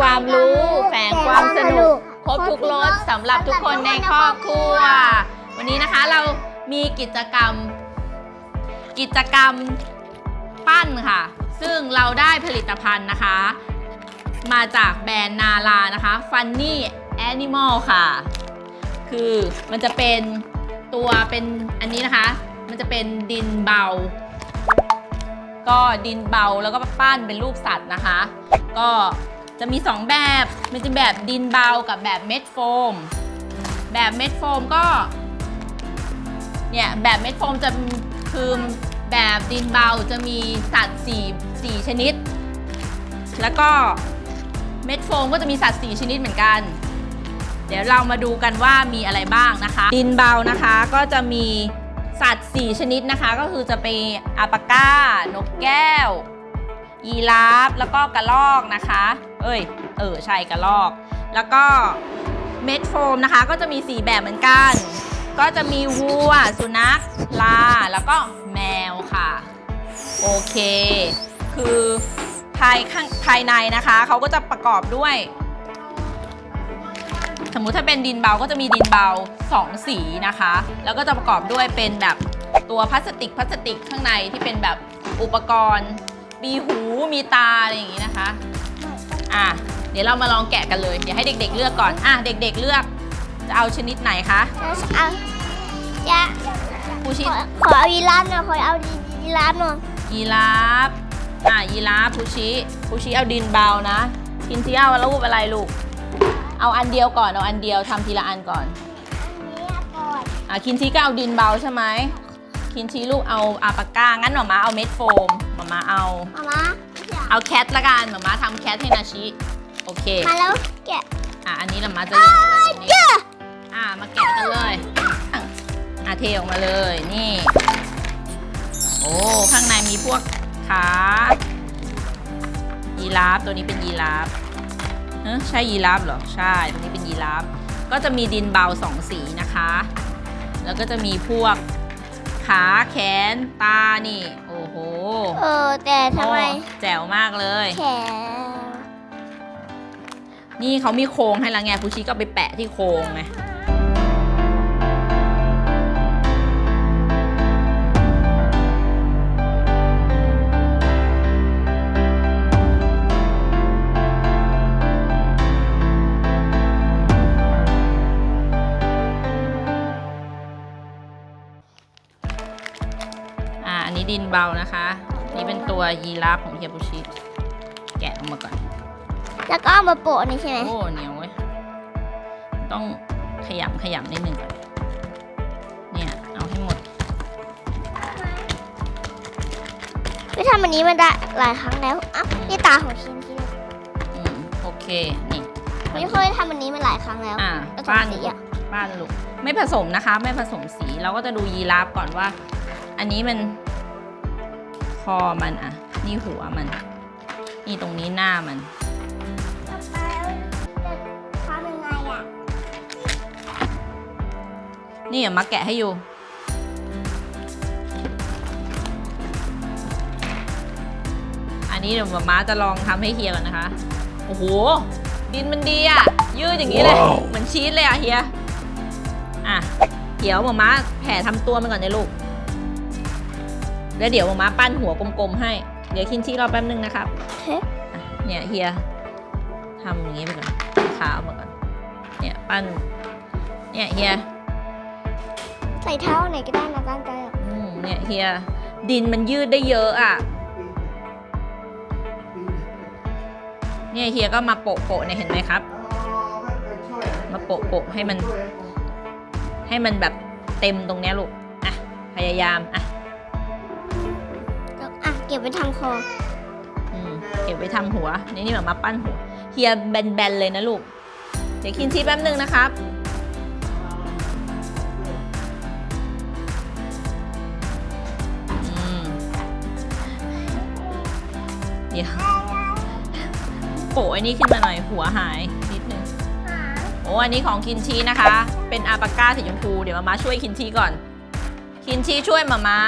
ความรู้ แฝงความสนุก ครบทุกรสสำหรับทุกคนในครอบครัว วันนี้นะคะเรามีกิจกรรม กิจกรรมปั้นค่ะ ซึ่งเราได้ผลิตภัณฑ์นะคะ มาจากแบรนด์นาลานะคะ Funny Animal ค่ะ คือมันจะเป็นตัวเป็นอันนี้นะคะ มันจะเป็นดินเบา ก็ดินเบาแล้วก็ปั้นเป็นรูปสัตว์นะคะ ก็ จะมี 2 แบบ มันจะแบบดินเบากับแบบเม็ดโฟม แบบเม็ดโฟมก็ เนี่ย แบบเม็ดโฟมจะคือแบบดินเบาจะมีสัตว์4 4ชนิด แล้วก็เม็ดโฟมก็จะมีสัตว์4ชนิดเหมือนกัน เดี๋ยวเรามาดูกันว่ามีอะไรบ้างนะคะ ดินเบานะคะก็จะมีสัตว์ 4 ชนิดนะคะ ก็คือจะเป็นอาปาก้า นกแก้ว ยีราฟ แล้วก็กระรอกนะคะ เอ้ย เออใช่กระรอก แล้วก็เม็ดโฟมนะคะก็จะมี 4 แบบเหมือนกัน ก็จะมีวัว สุนัขลา แล้วก็แมวค่ะ โอเค คือภายข้างภายในนะคะ เขาก็จะประกอบด้วย สมมุติถ้าเป็นดินเบาก็จะมีดินเบา 2 สีนะคะ แล้วก็จะประกอบด้วยเป็นแบบตัวพลาสติกพลาสติกข้างในที่เป็นแบบอุปกรณ์ มีหูมีตาอะไรอย่างนี้นะคะ อะเดี๋ยวเรามาลองแกะกันเลย เดี๋ยวให้เด็ก ๆ เลือกก่อน อะเด็ก ๆ เลือก จะเอาชนิดไหนคะเอาจะผู้ชิขอขอเอายีราฟหน่อยขอเอายีราฟหน่อยยีราฟ อะยีราฟผู้ชิผู้ชิเอาดินเบานะกินที่เอารูปอะไรลูก เอาอันเดียวก่อน เอาอันเดียวทำทีละอันก่อนนี่ก่อน อะคินชีก็เอาดินเบาใช่ไหมคินชีลูกเอาอาปากก้า งั้นหมามาเอาเม็ดโฟมหมามาเอาเอามา เอาแคทละกันหมามาทำแคทให้นาชิ โอเค มาแล้วแกะอะ อันนี้หมามาจะเรียงเอาไว้ตรงนี้ อะ มาแกะกันเลยอะเทออกมาเลย นี่ โอ้ ข้างในมีพวกขายีราฟ ตัวนี้เป็นยีราฟเอ้อใช่ยีราฟเหรอ ใช่ ตัวนี้เป็นยีราฟ ก็จะมีดินเบาสองสีนะคะ แล้วก็จะมีพวก ขาแขนตานี่ โอ้โหเออแต่ทำไมโอ้แจ๋วมากเลย แขน นี่เขามีโครงให้แล้วไงฟูชิก็ไปแปะที่โครงไงอ่า ดินเบานะคะ นี่เป็นตัวยีราฟของเฮียบุชิแกะออกมาก่อน แล้วก็เอามาโปะนี่ใช่ไหมโอ้เหนียวเว้ยต้องขยำขยำนิดนึงก่อนเนี่ยเอาให้หมดไปทำอันนี้มาได้หลายครั้งแล้วอะนี่ตาของชินชินอืมโอเคนี่ไม่เคยทำอันนี้มาหลายครั้งแล้วอ่าแล้วป้านสีอะป้านลูกไม่ผสมนะคะ ไม่ผสมสีเราก็จะดูยีราฟก่อนว่า อันนี้มันค อมันอะ นี่หัวมัน นี่ตรงนี้หน้ามันทำยังไงอะนี่อย่ามาแกะให้อยู่ อันนี้เดี๋ยวมาม้าจะลองทำให้เฮียก่อนนะคะ โอ้โห ดินมันดีอะยืดอย่างนี้เลย ว้าว เหมือนชีสเลยอะเฮีย อะ เดี๋ยวมาม้าแผ่ทำตัวมันก่อนนะลูก แล้วเดี๋ยวมาม้าปั้นหัวกลมๆให้ เดี๋ยวคินชี่รอแป๊บนึงนะครับเฮ้อะเนี่ยเฮียทำอย่างนี้ไปก่อนขาออกมาก่อน เนี่ยปั้น เนี่ยเฮียใส่เท้าไหนก็ได้นะตั้งใจอะอืมเนี่ยเฮียดินมันยืดได้เยอะอะ เนี่ยเฮียก็มาโปะโปะเนี่ยเห็นไหมครับ มาโปะโปะให้มัน ให้มันแบบเต็มตรงเนี้ยลูก อะ พยายาม อะแล้วอะ เก็บไว้ทำคออืมเก็บไว้ทำหัว นี่นี่แบบมาปั้นหัวเฮียแบนๆเลยนะลูก เดี๋ยวคินชีแป๊บนึงนะครับ อืมเดี๋ยวโปะอันนี้ขึ้นมาหน่อยหัวหายนิดนึง โอ้อันนี้ของคินชีนะคะ เป็นอาปาก้าสีชมพู เดี๋ยวมามาช่วยคินชีก่อน คินชีช่วยมามา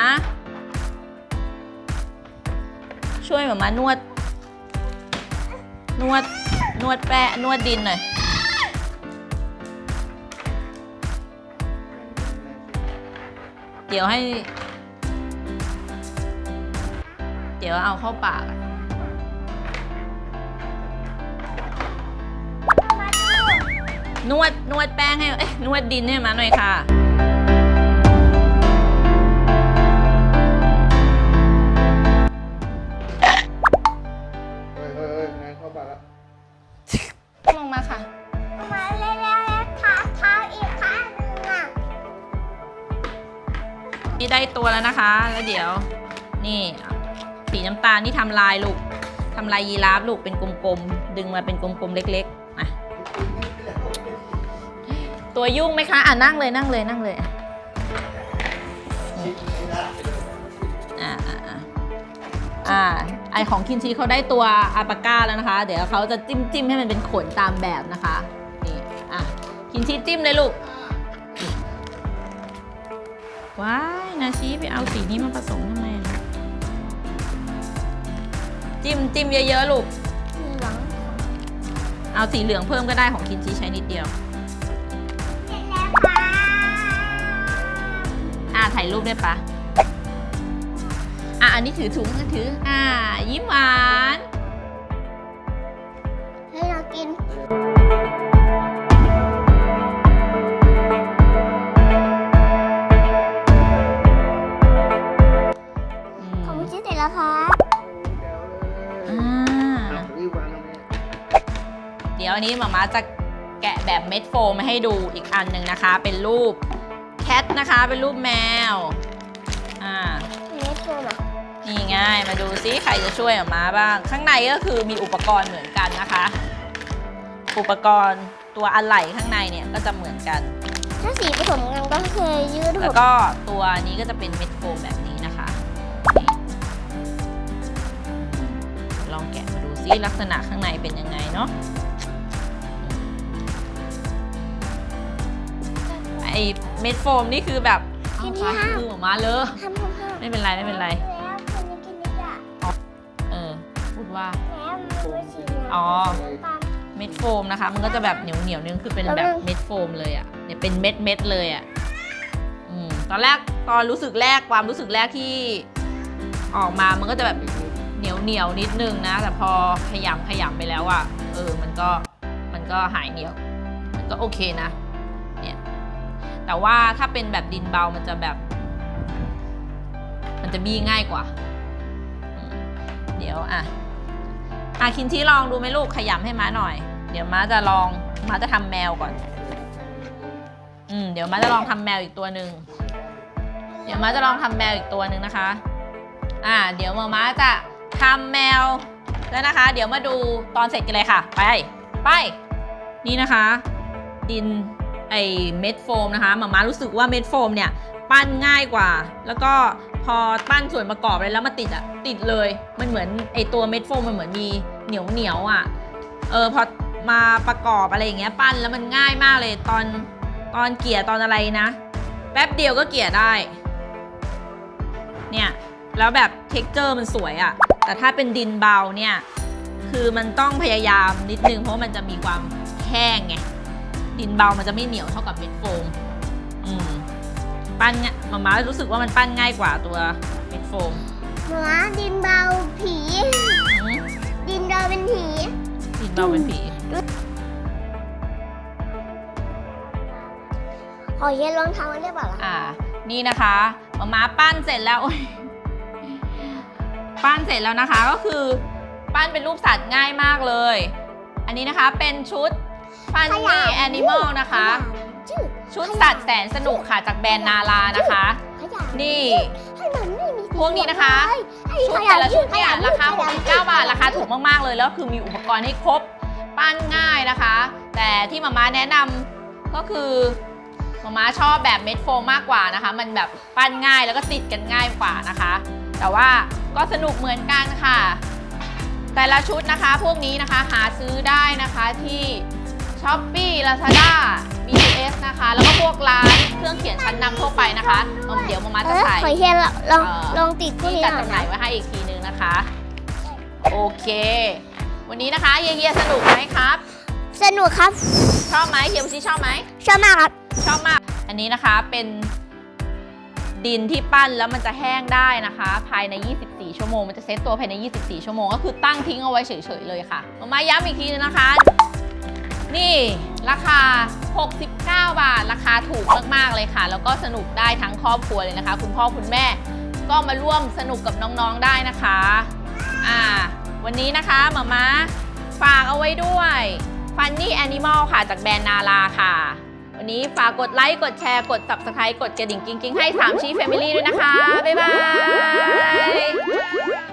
ช่วยหมามานวด นวด นวดแปะนวดดินหน่อย เดี๋ยวให้ เดี๋ยวเอาเข้าปากอะนวดนวดแป้งให้เอ้ยนวดดินให้มาหน่อยค่ะ นี่ได้ตัวแล้วนะคะ แล้วเดี๋ยว นี่สีน้ำตาลนี่ทำลายลูกทำลายยีราฟลูกเป็นกลมๆ ดึงมาเป็นกลมๆ เล็กๆมาตัวยุ่งไหมคะ อะนั่งเลยนั่งเลยนั่งเลยอะอ่าอ่าอ่าอ่าไอของคินชีเขาได้ตัวอาปาก้าแล้วนะคะ เดี๋ยวเขาจะจิ้มจิ้มให้มันเป็นขนตามแบบนะคะ นี่ อะ คินชีจิ้มเลยลูก ว้ายนาชีไปเอาสีนี้มาผสมทำไมอะจิ้มจิ้มเยอะๆลูกเหลืองเอาสีเหลืองเพิ่มก็ได้ของคินชีใช้นิดเดียว เสร็จแล้วค่ะอ่าถ่ายรูปได้ปะอะอันนี้ถือถุงถือ อ่า ยิ้มหวาน ให้เรากิน แล้วครับอ่า รีบวางตรงนี้เดี๋ยวอันนี้หมามาจะแกะแบบเม็ดโฟมมาให้ดูอีกอันหนึ่งนะคะ เป็นรูปแคทนะคะ เป็นรูปแมว อ่าเม็ดโฟมอะนี่ไง่าย มาดูซิใครจะช่วยออกมาบ้าง ข้างในก็คือมีอุปกรณ์เหมือนกันนะคะ อุปกรณ์ตัวอะไหล่ข้างในเนี่ยก็จะเหมือนกัน ถ้าสีผสมกันก็เคยยืดหแล้วดก็ตัวนี้ก็จะเป็นเม็ดโฟมแบบนี้นะคะนี่ ซิลักษณะข้างในเป็นยังไงเนาะไอเม็ดโฟมนี่คือแบบเอาฟ้ามือออกมาเลยทำเพิ่มไม่เป็นไรไม่เป็นไรแล้วคนนี้กินนี่จ้ะเออพูดว่าแล้วมันไม่สีเหลืงอ๋อตามเม็ดโฟมนะคะ มันก็จะแบบเหนียวเหนียวๆนึงคือเป็นแล้วแบบมันเม็ดโฟมเลยอะ่ะเนี่ยเป็นเม็ดเม็ดๆเลยอะ่ะอืมตอนแรกตอนรู้สึกแรกความรู้สึกแรกที่ออกมามันก็จะแบบ เหนียวเหนียวนิดนึงนะ แต่พอขยำขยำไปแล้วอะ่ะเออมันก็มันก็หายเหนียว มันก็โอเคนะเนี่ยแต่ว่าถ้าเป็นแบบดินเบามันจะแบบ มันจะบี้ง่ายกว่า เดี๋ยวอะอะคินที่ลองดูไหมลูกขยำให้ม้าหน่อย เดี๋ยวม้าจะลองม้าจะทำแมวก่อน อืมเดี๋ยวม้าจะลองทำแมวอีกตัวหนึ่งเดี๋ยวม้าจะลองทำแมวอีกตัวหนึ่งนะคะ อ่า เดี๋ยวมาม้าจะ ทำแมวแล้วนะคะ เดี๋ยวมาดูตอนเสร็จกันเลยค่ะ ไปไปนี่นะคะ ดินไอเม็ดโฟมนะคะหมาม้ารู้สึกว่าเม็ดโฟมเนี่ยปั้นง่ายกว่า แล้วก็พอปั้นส่วนประกอบอะไรแล้วมาติดอะติดเลย มันเหมือนไอตัวเม็ดโฟมมันเหมือนมีเหนียวเหนียวอะเออพอมาประกอบอะไรอย่างเงี้ยปั้นแล้วมันง่ายมากเลยตอนตอนเกลี่ยตอนอะไรนะ แป๊บเดียวก็เกลี่ยได้ เนี่ย แล้วแบบเท็กเจอร์มันสวยอะ แต่ถ้าเป็นดินเบาเนี่ยคือมันต้องพยายามนิดนึงเพราะมันจะมีความแห้งไงดินเบามันจะไม่เหนียวเท่ากับเม็ดโฟมอืมปั้นเนี่ยมาม่ารู้สึกว่ามันปั้นง่ายกว่าตัวเม็ดโฟมหมาดินเบาผี อืมดินเบาเป็นผี ดินเบาเป็นผี ขอเย็นรองเท้าไว้เรียบร้อยแล้ว อ่า นี่นะคะมาม่าปั้นเสร็จแล้วโอ๊ย ปั้นเสร็จแล้วนะคะ ก็คือปั้นเป็นรูปสัตว์ง่ายมากเลย อันนี้นะคะเป็นชุดฟันนี่แอนิมอลนะคะจืดชุดสัตว์แสนสนุกค่ะจากแบรนด์นาลานะคะขยะนี่ให้มันไม่มีสีพวกนี้นะคะให้ชุดขยะแต่ละชุดเนี่ยขะราคาขยะ69บาทราคาถูกมากๆเลยแล้วคือมีอุปกรณ์ให้ครบปั้นง่ายนะคะ แต่ที่มาม่าแนะนำก็คือมาม่าชอบแบบเม็ดโฟมมากกว่านะคะ มันแบบปั้นง่ายแล้วก็ติดกันง่ายกว่านะคะ แต่ว่าก็สนุกเหมือนกันค่ะ แต่ละชุดนะคะพวกนี้นะคะหาซื้อได้นะคะที่ s h o p e e Lazada BTS นะคะ แล้วก็พวกร้านเครื่องเขียนชั้นนำทั่วไปนะคะเดี๋ยวมาม่าเอจะอใส่ขอเย็นลองเอ่อลองติดพวกที่นี้จัดหน่อยจำหน่านะยไว้ให้อีกทีนึงนะคะ โอเค วันนี้นะคะเฮียเฮียสนุกไหมครับ สนุกครับ ชอบไหมเฮียบุชิชอบไหมชอบมากครับ ชอบมาก อันนี้นะคะเป็น ดินที่ปั้นแล้วมันจะแห้งได้นะคะ ภายใน 24 ชั่วโมง มันจะเซตตัวภายใน 24 ชั่วโมง ก็คือตั้งทิ้งเอาไว้เฉยๆเลยค่ะมามาย้ำอีกทีนึงนะคะ นี่ราคา 69 บาท ราคาถูกมากๆเลยค่ะ แล้วก็สนุกได้ทั้งครอบครัวเลยนะคะ คุณพ่อคุณแม่ ก็มาร่วมสนุกกับน้องๆได้นะคะ อ่า วันนี้นะคะหมามาฝากเอาไว้ด้วย Funny Animal ค่ะจากแบรนด์นาราค่ะ วันนี้ฝากกดไลค์ กดแชร์ กด subscribe กดกระดิ่งกิ๊งๆ ให้3ชีแฟมิลี่ด้วยนะคะ บ๊ายบาย